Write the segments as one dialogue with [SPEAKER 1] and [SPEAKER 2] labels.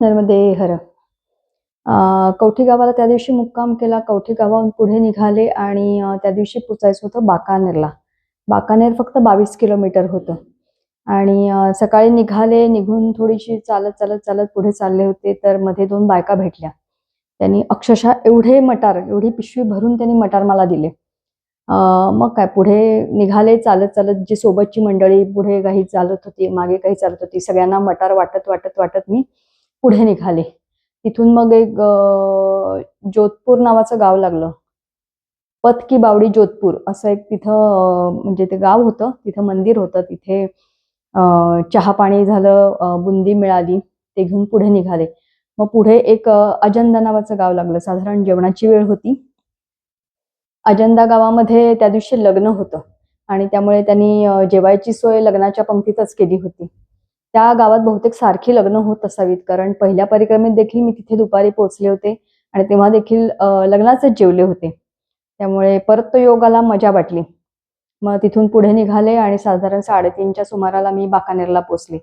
[SPEAKER 1] नर्मदे हर. कवठी गावाला त्या दिवशी मुक्काम केला. कवठी गावाहून पुढे निघाले आणि त्या दिवशी पोचायचं होतं बाकानेरला. बाकानेर फक्त बावीस किलोमीटर होतं. आणि सकाळी निघाले निघून थोडीशी चालत चालत चालत पुढे चालले होते तर मध्ये दोन बायका भेटल्या. त्यांनी अक्षरशः एवढे मटार एवढी पिशवी भरून त्यांनी मटार मला दिले. मग काय पुढे निघाले चालत चालत जी सोबतची मंडळी पुढे काही चालत होती मागे काही चालत होती सगळ्यांना मटार वाटत वाटत वाटत मी पुढे निघाले. तिथून मग एक जोधपूर नावाचं गाव लागलं. पत की बावडी जोधपूर असं एक तिथं म्हणजे ते गाव होतं. तिथं मंदिर होतं. तिथे चहा पाणी झालं बुंदी मिळाली. ते घेऊन पुढे निघाले. मग पुढे एक अजंदा नावाचं गाव लागलं. साधारण जेवणाची वेळ होती. अजंदा गावामध्ये त्या दिवशी लग्न होतं. आणि त्यामुळे त्यांनी जेवायची सोय लग्नाच्या पंक्तीतच केली होती. त्या गावात बहुतेक सारखी लग्न होत असावीत. कारण पहिल्या परिक्रमेत देखील मी तिथे दुपारी पोहोचले होते आणि तेव्हा देखील लग्नाचेच जेवले होते. त्यामुळे परत तो योगाला मजा वाटली. मग तिथून पुढे निघाले आणि साधारण साडेतीनच्या सुमाराला मी बाकानेरला पोचले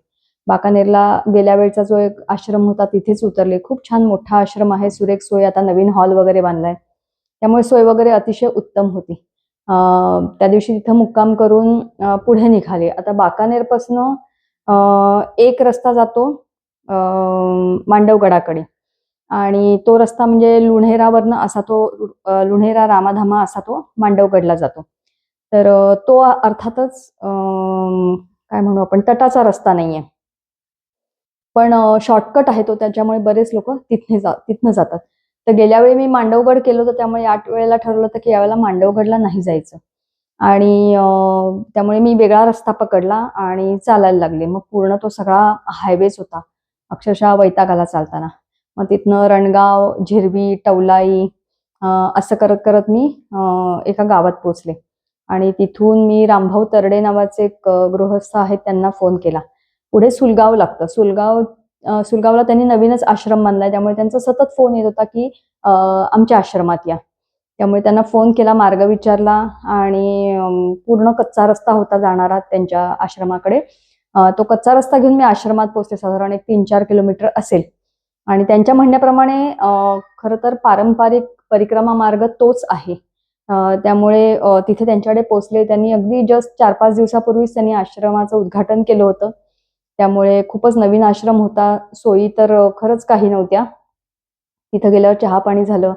[SPEAKER 1] बाकानेरला गेल्या वेळचा जो एक आश्रम होता तिथेच उतरले. खूप छान मोठा आश्रम आहे. सुरेख सोय आता नवीन हॉल वगैरे बांधलाय. त्यामुळे सोय वगैरे अतिशय उत्तम होती. त्या दिवशी तिथं मुक्काम करून पुढे निघाले. आता बाकानेरपासनं एक रस्ता जातो मांडवगडाकडे. आणि तो रस्ता म्हणजे लुणेरावरनं असा तो लुणेरा रामाधामा असा तो मांडवगडला जातो. तर तो अर्थातच काय म्हणू आपण तटाचा रस्ता नाहीये. पण शॉर्टकट आहे तो त्याच्यामुळे बरेच लोक तिथने जा तिथनं जातात. तर गेल्या वेळी मी मांडवगड केलं होतं त्यामुळे आठ वेळेला ठरवलं होतं की यावेळेला मांडवगडला नाही जायचं. आणि त्यामुळे मी वेगळा रस्ता पकडला आणि चालायला लागले. मग पूर्ण तो सगळा हायवेच होता अक्षरशः वैतागाला चालताना. मग तिथनं रणगाव झिरवी टवलाई असं करत करत मी एका गावात पोचले आणि तिथून मी रामभाऊ तरडे नावाचे एक गृहस्थ आहेत त्यांना फोन केला. पुढे सुलगाव लागतं. सुलगाव सुलगावला त्यांनी नवीनच आश्रम बांधलाय. त्यामुळे त्यांचा सतत फोन येत होता की आमच्या आश्रमात या. त्यामुळे त्यांना फोन केला मार्ग विचारला आणि पूर्ण कच्चा रस्ता होता जाणारा त्यांच्या आश्रमाकडे. तो कच्चा रस्ता घेऊन मी आश्रमात पोहोचते साधारण एक तीन चार किलोमीटर असेल. आणि त्यांच्या म्हणण्याप्रमाणे खर खरं तर पारंपरिक परिक्रमा मार्ग तोच आहे. त्यामुळे तिथे त्यांच्याकडे पोहोचले. त्यांनी अगदी जस्ट चार पाच दिवसापूर्वीच त्यांनी आश्रमाचं उद्घाटन केलं होतं. त्यामुळे खूपच नवीन आश्रम होता. सोयी तर खरंच काही नव्हत्या. तिथं गेल्यावर चहा पाणी झालं.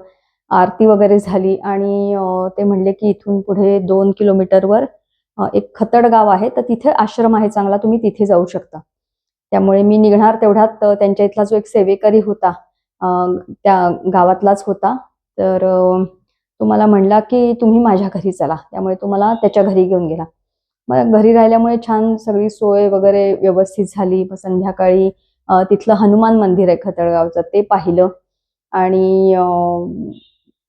[SPEAKER 1] आरती वगैरे झाली आणि ते म्हणले की इथून पुढे दोन किलोमीटरवर एक खतड गाव आहे तर तिथे आश्रम आहे चांगला तुम्ही तिथे जाऊ शकता. त्यामुळे मी निघणार तेवढ्यात त्यांच्या इथला जो एक सेवेकरी होता त्या गावातलाच होता. तर तुम्हाला म्हणला की तुम्ही माझ्या घरी चला त्यामुळे तुम्हाला त्याच्या घरी घेऊन गेला. मग घरी राहिल्यामुळे छान सगळी सोय वगैरे व्यवस्थित झाली. मग संध्याकाळी तिथलं हनुमान मंदिर आहे खतडगावचं ते पाहिलं. आणि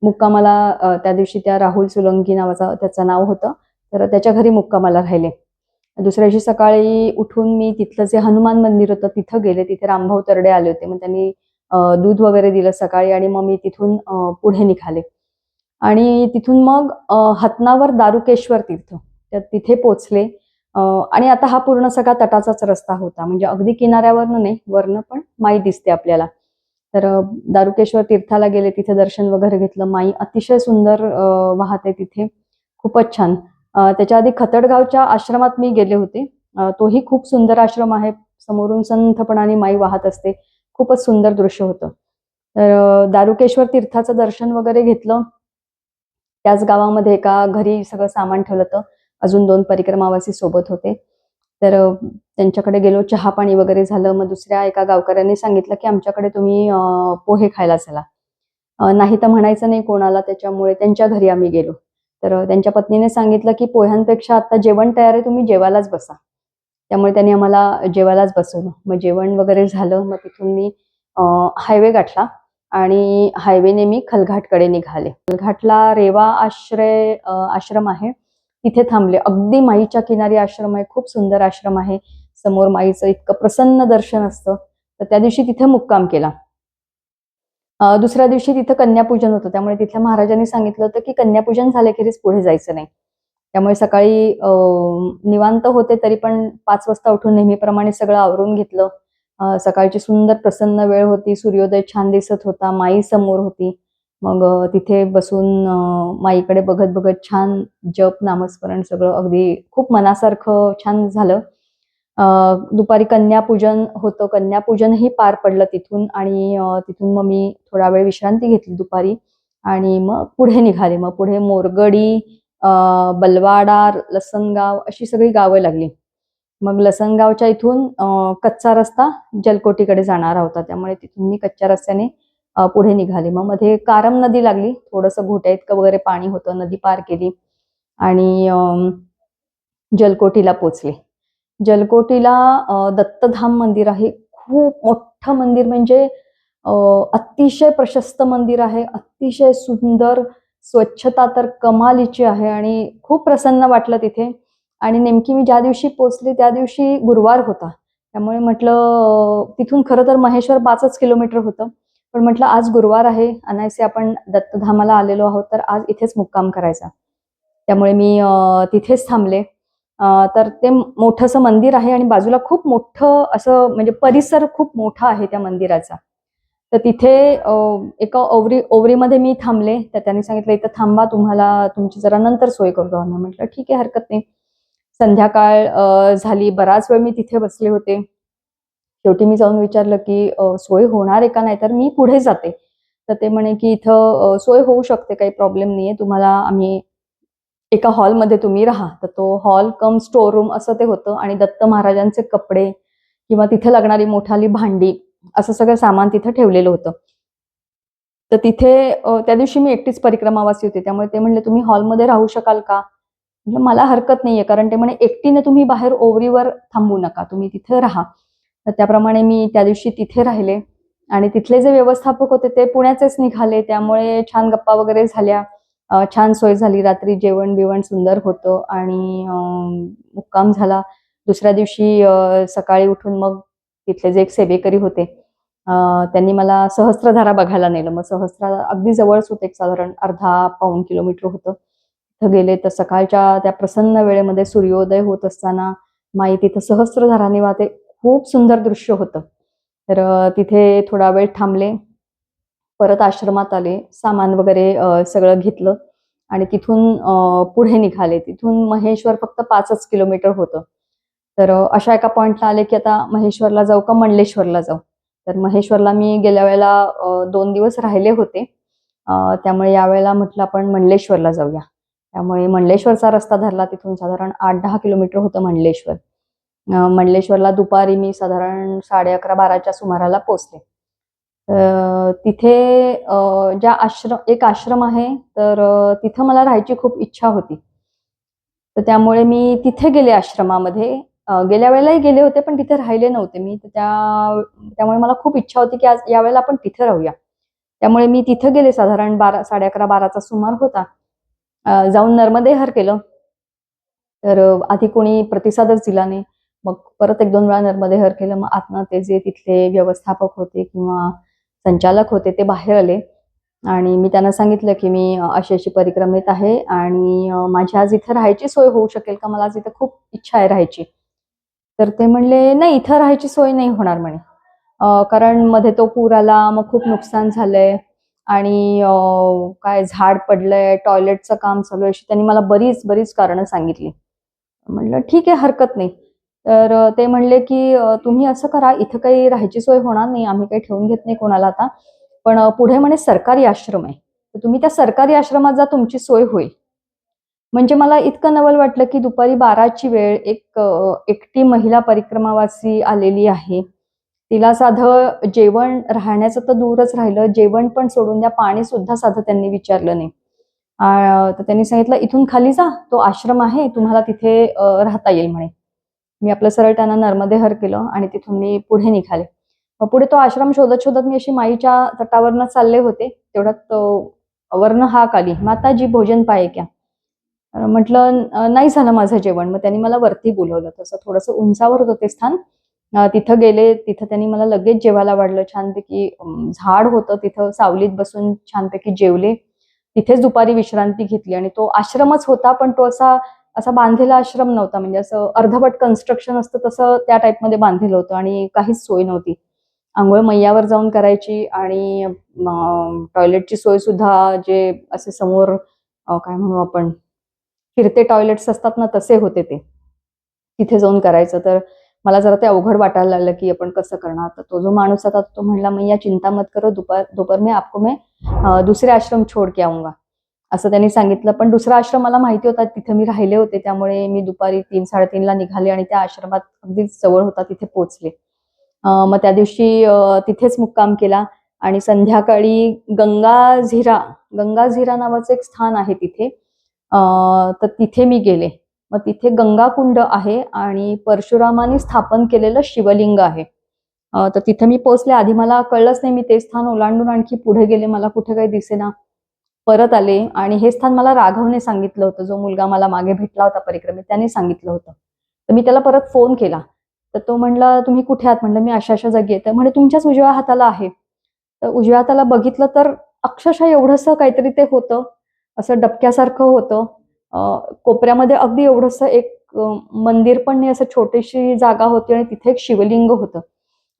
[SPEAKER 1] मुक्कामाला त्या दिवशी त्या राहुल सोलंकी नावाचं त्याचं नाव होतं. तर त्याच्या घरी मुक्कामाला राहिले. दुसऱ्या दिवशी सकाळी उठून मी तिथलं जे हनुमान मंदिर होतं तिथं गेले. तिथे रामभाऊ तरडे आले होते. मग त्यांनी दूध वगैरे दिलं सकाळी आणि मग मी तिथून पुढे निघाले. आणि तिथून मग हतनावर दारुकेश्वर तीर्थ तर तिथे पोचले. आणि आता हा पूर्ण सगळा तटाचाच रस्ता होता. म्हणजे अगदी किनाऱ्यावरनं नाही वरनं पण माई दिसते आपल्याला. तर दारुकेश्वर तीर्थाला गेले तिथे दर्शन वगैरे घेतलं. माई अतिशय सुंदर वाहते तिथे. खूपच छान. त्याच्या आधी खतडगावच्या आश्रमात मी गेले होते. तोही खूप सुंदर आश्रम आहे. समोरून संथपणाने माई वाहत असते. खूपच सुंदर दृश्य होतं. तर दारुकेश्वर तीर्थाचं दर्शन वगैरे घेतलं. त्याच गावामध्ये एका घरी सगळं सामान ठेवलं होतं. अजून दोन परिक्रमावासी सोबत होते. तर त्यांच्याकडे गेलो चहा पाणी वगैरे झालं. मग दुसऱ्या एका गावकऱ्यांनी सांगितलं की आमच्याकडे तुम्ही पोहे खायला चला. नाही तर म्हणायचं नाही कोणाला त्याच्यामुळे त्यांच्या घरी आम्ही गेलो. तर त्यांच्या पत्नीने सांगितलं की पोह्यांपेक्षा आता जेवण तयार आहे तुम्ही जेवायलाच बसा. त्यामुळे त्यांनी आम्हाला जेवायलाच बसवलं. मग जेवण वगैरे झालं. मग तिथून मी हायवे गाठला आणि हायवेने मी खलघाटकडे निघाले. खलघाटला रेवा आश्रय आश्रम आहे. तिथे थांबले. अगदी माईच्या किनारी आश्रम आहे. खूप सुंदर आश्रम आहे. समोर माईचं इतकं प्रसन्न दर्शन असतं. तर त्या दिवशी तिथे मुक्काम केला. दुसऱ्या दिवशी तिथं कन्यापूजन होतं. त्यामुळे तिथल्या महाराजांनी सांगितलं होतं की कन्यापूजन झाल्याखेरीज पुढे जायचं नाही. त्यामुळे सकाळी निवांत होते तरी पण पाच वाजता उठून नेहमीप्रमाणे सगळं आवरून घेतलं. सकाळची सुंदर प्रसन्न वेळ होती. सूर्योदय छान दिसत होता. माई समोर होती. मग तिथे बसून माईकडे बघत बघत छान जप नामस्मरण सगळं अगदी खूप मनासारखं छान झालं. दुपारी कन्यापूजन होतं. कन्यापूजनही पार पडलं तिथून आणि तिथून मग मी थोडा वेळ विश्रांती घेतली दुपारी आणि मग पुढे निघाले. मग पुढे मोरगडी बलवाडा लसनगाव अशी सगळी गावं लागली. मग लसनगावच्या इथून कच्चा रस्ता जलकोटीकडे जाणारा होता. त्यामुळे तिथून मी कच्च्या रस्त्याने पुढे निघाले. मग मध्ये कारम नदी लागली. थोडंसं घोट्या इतकं वगैरे पाणी होतं. नदी पार केली. आणि जलकोटीला पोचले. जलकोटीला दत्तधाम मंदिर आहे. खूप मोठं मंदिर म्हणजे अतिशय प्रशस्त मंदिर आहे. अतिशय सुंदर स्वच्छता तर कमालीची आहे आणि खूप प्रसन्न वाटलं तिथे. आणि नेमकी मी ज्या दिवशी पोचले त्या दिवशी गुरुवार होता. त्यामुळे म्हटलं तिथून खरं तर महेश्वर पाचच किलोमीटर होतं. पण म्हटलं आज गुरुवार आहे अनायसे आपण दत्तधामाला आलेलो आहोत तर आज इथेच मुक्काम करायचा. त्यामुळे मी तिथेच थांबले. तर ते मोठंसं मंदिर आहे आणि बाजूला खूप मोठं असं म्हणजे परिसर खूप मोठा आहे त्या मंदिराचा. तर तिथे एका ओवरी ओवरीमध्ये मी थांबले. तर त्यांनी सांगितलं इथं थांबा तुम्हाला तुमची जरा नंतर सोय करतो आम्ही. म्हटलं ठीक आहे हरकत नाही. संध्याकाळ झाली. बराच वेळ मी तिथे बसले होते. शेवटी मी जाऊन विचारलं की सोय होणार आहे का नाही? तर मी पुढे जाते. तर ते म्हणे की इथं सोय होऊ शकते काही प्रॉब्लेम नाही आहे तुम्हाला आम्ही एका हॉलमध्ये तुम्ही राहा. तर तो हॉल कम स्टोर रूम असं ते होतं. आणि दत्त महाराजांचे कपडे किंवा तिथे लागणारी मोठाली भांडी असं सगळं सामान तिथं ठेवलेलं होतं. तर तिथे त्या दिवशी मी एकटीच परिक्रमावासी होते. त्यामुळे ते म्हणले तुम्ही हॉलमध्ये राहू शकाल का? मला हरकत नाहीये. कारण ते म्हणे एकटीने तुम्ही बाहेर ओवरीवर थांबू नका. तुम्ही तिथे राहा. तर त्याप्रमाणे मी त्या दिवशी तिथे राहिले. आणि तिथले जे व्यवस्थापक होते ते पुण्याचेच निघाले. त्यामुळे छान गप्पा वगैरे झाल्या. छान सोय झाली. रात्री जेवण बिवण सुंदर होतं आणि मुक्काम झाला. दुसऱ्या दिवशी सकाळी उठून मग तिथले जे एक सेवेकरी होते त्यांनी मला सहस्त्रधारा बघायला नेलं. मग सहस्त्र अगदी जवळच होते एक साधारण अर्धा पाऊण किलोमीटर होतं. तिथं गेले तर सकाळच्या त्या प्रसन्न वेळेमध्ये सूर्योदय होत असताना माई तिथं सहस्त्रधाराने वाहते. खूप सुंदर दृश्य होतं. तर तिथे थोडा वेळ थांबले. परत आश्रमात आले. सामान वगैरे सगळं घेतलं. आणि तिथून पुढे निघाले. तिथून महेश्वर फक्त पाचच किलोमीटर होतं. तर अशा एका पॉईंटला आले की आता महेश्वरला जाऊ का मंडलेश्वरला जाऊ? तर महेश्वरला मी गेल्या वेळेला दोन दिवस राहिले होते. त्यामुळे यावेळेला म्हटलं आपण मंडलेश्वरला जाऊया. त्यामुळे मंडलेश्वरचा रस्ता धरला. तिथून साधारण आठ दहा किलोमीटर होतं मंडलेश्वर. मंडलेश्वरला दुपारी मी साधारण साडे अकरा बाराच्या सुमाराला पोचले. तिथे ज्या आश्रम एक आश्रम आहे तर तिथं मला राहायची खूप इच्छा होती. तर त्यामुळे मी तिथे गेले आश्रमामध्ये. गेल्या वेळेलाही गेले होते पण तिथे राहिले नव्हते मी. तर त्या त्यामुळे मला खूप इच्छा होती की आज यावेळेला आपण तिथे राहूया. त्यामुळे मी तिथे गेले साधारण बारा साडे अकरा बाराचा सुमार होता. जाऊन नर्मदेहर केलं. तर आधी कोणी प्रतिसादच दिला नाही. मग परत एक दोन वेळा नर्मदेहर केलं मग आतनं ते जे तिथले व्यवस्थापक होते किंवा संचालक होते ते बाहेर आले. आणि मी त्यांना सांगितलं की मी अशी अशी परिक्रमेत आहे आणि माझी आज इथं राहायची सोय होऊ शकेल का? मला आज इथं खूप इच्छा आहे राहायची. तर ते म्हणले नाही इथं राहायची सोय नाही होणार म्हणे. कारण मध्ये तो पूर आला मग खूप नुकसान झालंय आणि काय झाड पडलंय टॉयलेटचं काम चालू आहे अशी त्यांनी मला बरीच बरीच कारणं सांगितली. म्हटलं ठीक आहे हरकत नाही. तर ते म्हणले की तुम्ही असं करा इथं काही राहायची सोय होणार नाही आम्ही काही ठेवून घेत नाही कोणाला आता. पण पुढे म्हणे सरकारी आश्रम आहे. तर तुम्ही त्या सरकारी आश्रमात जा तुमची सोय होईल. म्हणजे मला इतकं नवल वाटलं की दुपारी बाराची वेळ एक एकटी महिला परिक्रमावासी आलेली आहे. तिला साधं जेवण राहण्याचं तर दूरच राहिलं जेवण पण सोडून द्या पाणी सुद्धा साधं त्यांनी विचारलं नाही. तर त्यांनी सांगितलं इथून खाली जा तो आश्रम आहे तुम्हाला तिथे राहता येईल म्हणे. मी आपलं सरळ त्यांना नर्मदेहर केलं आणि तिथून मी पुढे निघाले. मग पुढे तो आश्रम शोधत शोधत मी अशी माईच्या तटावरनं चालले होते. तेवढ्यात अ, हाक आली. माताजी भोजन पाय क्या. म्हटलं नाही झालं माझं जेवण. मग त्यांनी मला वरती बोलवलं. तसं थोडंसं उंचावर होतं ते स्थान तिथं गेले. तिथं त्यांनी मला लगेच जेवायला वाढलं. छानपैकी झाड होतं तिथं. सावलीत बसून छानपैकी जेवले. तिथेच दुपारी विश्रांती घेतली आणि तो आश्रमच होता पण तो असा असा बांधलेला आश्रम नव्हता. म्हणजे असं अर्धवट कन्स्ट्रक्शन असतं तसं त्या टाईपमध्ये बांधलेलं होतं आणि काहीच सोय नव्हती. आंघोळ मैयावर जाऊन करायची आणि टॉयलेटची सोय सुद्धा जे असे समोर काय म्हणू आपण फिरते टॉयलेट्स असतात ना तसे होते ते. तिथे जाऊन करायचं. तर मला जरा ते अवघड वाटायला लागलं की आपण कसं करणार? तर तो जो माणूस होता तो म्हणला मैया चिंता मत करो दुपार दोपहर में आपको मैं दुसरे आश्रम छोड के आऊंगा. असं त्यांनी सांगितलं. पण दुसरा आश्रम मला माहिती होता तिथे मी राहिले होते. त्यामुळे मी दुपारी तीन साडेतीनला निघाले आणि त्या आश्रमात अगदी जवळ होता तिथे पोहोचले. मग त्या दिवशी तिथेच मुक्काम केला आणि संध्याकाळी गंगाझिरा गंगाझिरा नावाचं एक स्थान आहे तिथे. तर तिथे मी गेले. मग तिथे गंगाकुंड आहे आणि परशुरामाने स्थापन केलेलं शिवलिंग आहे. तर तिथे मी पोहोचले. आधी मला कळलंच नाही मी ते स्थान ओलांडून आणखी पुढे गेले. मला कुठे काही दिसेना. परत आले आणि हे स्थान मला राघवने सांगितलं होतं. जो मुलगा मला मागे भेटला होता परिक्रमेत त्याने सांगितलं होतं. तर मी त्याला परत फोन केला. तर तो म्हणला तुम्ही कुठे आहात? म्हणलं मी अशा अशा जागी आहे. तर तुमच्याच उजव्या हाताला आहे. तर उजव्या हाताला बघितलं तर अक्षरशः एवढंसं काहीतरी ते होतं. असं डबक्यासारखं होतं. कोपऱ्यामध्ये अगदी एवढंसं एक मंदिर पण नाही असं छोटीशी जागा होती आणि तिथे एक शिवलिंग होतं.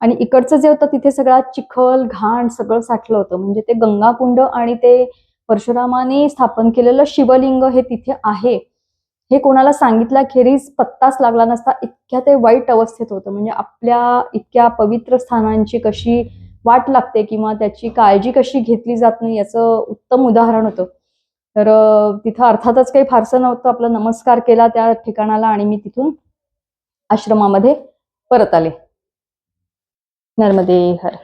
[SPEAKER 1] आणि इकडचं जे होतं तिथे सगळा चिखल घाण सगळं साठलं होतं. म्हणजे ते गंगाकुंड आणि ते परशुरामाने स्थापन केलेलं शिवलिंग हे तिथे आहे. हे कोणाला सांगितल्याखेरीज पत्ताच लागला नसता. इतक्या ते वाईट अवस्थेत होतं. म्हणजे आपल्या इतक्या पवित्र स्थानांची कशी वाट लागते किंवा त्याची काळजी कशी घेतली जात नाही याचं उत्तम उदाहरण होतं. तर तिथं अर्थातच काही फारसं नव्हतं. आपला नमस्कार केला त्या ठिकाणाला आणि मी तिथून आश्रमामध्ये परत आले. नर्मदे हर.